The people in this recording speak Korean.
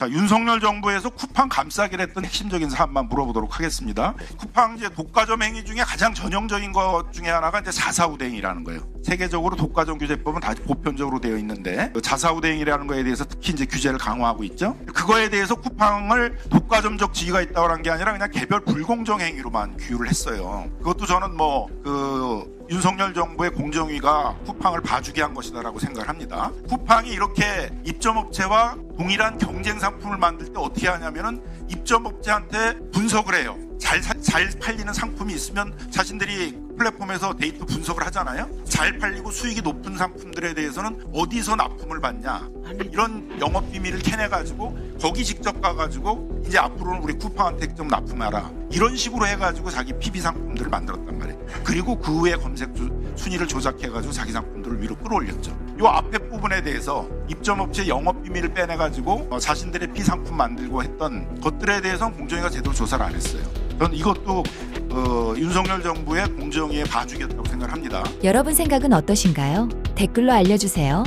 자, 윤석열 정부에서 쿠팡 감싸기를 했던 핵심적인 사안만 물어보도록 하겠습니다. 쿠팡 이제 독과점 행위 중에 가장 전형적인 것 중에 하나가 이제 자사우대행이라는 거예요. 세계적으로 독과점 규제법은 다 보편적으로 되어 있는데 그 자사우대행이라는 거에 대해서 특히 이제 규제를 강화하고 있죠. 그거에 대해서 쿠팡을 독과점적 지위가 있다고 한 게 아니라 그냥 개별 불공정 행위로만 규율을 했어요. 그것도 저는 뭐그 윤석열 정부의 공정위가 쿠팡을 봐주게 한 것이다라고 생각을 합니다. 쿠팡이 이렇게 입점업체와 동일한 경쟁 상품을 만들 때 어떻게 하냐면은 입점업체한테 분석을 해요. 잘, 사- 잘 팔리는 상품이 있으면 자신들이 플랫폼에서 데이터 분석을 하잖아요. 잘 팔리고 수익이 높은 상품들에 대해서는 어디서 납품을 받냐 이런 영업 비밀을 캐내가지고 거기 직접 가가지고 이제 앞으로는 우리 쿠팡한테 좀 납품하라 이런 식으로 해가지고 자기 PB 상품들을 만들었단 말이에요. 그리고 그 후에 검색 주- 순위를 조작해가지고 자기 상품들을 위로 끌어올렸죠. 요 앞에 부분에 대해서 입점업체 영업 비밀을 빼내가지고 어, 자신들의 피 상품 만들고 했던 것들에 대해서는 공정위가 제대로 조사를 안 했어요. 저는 이것도 어, 윤석열 정부의 공정위의 봐주겠다고 생각을 합니다. 여러분 생각은 어떠신가요? 댓글로 알려주세요.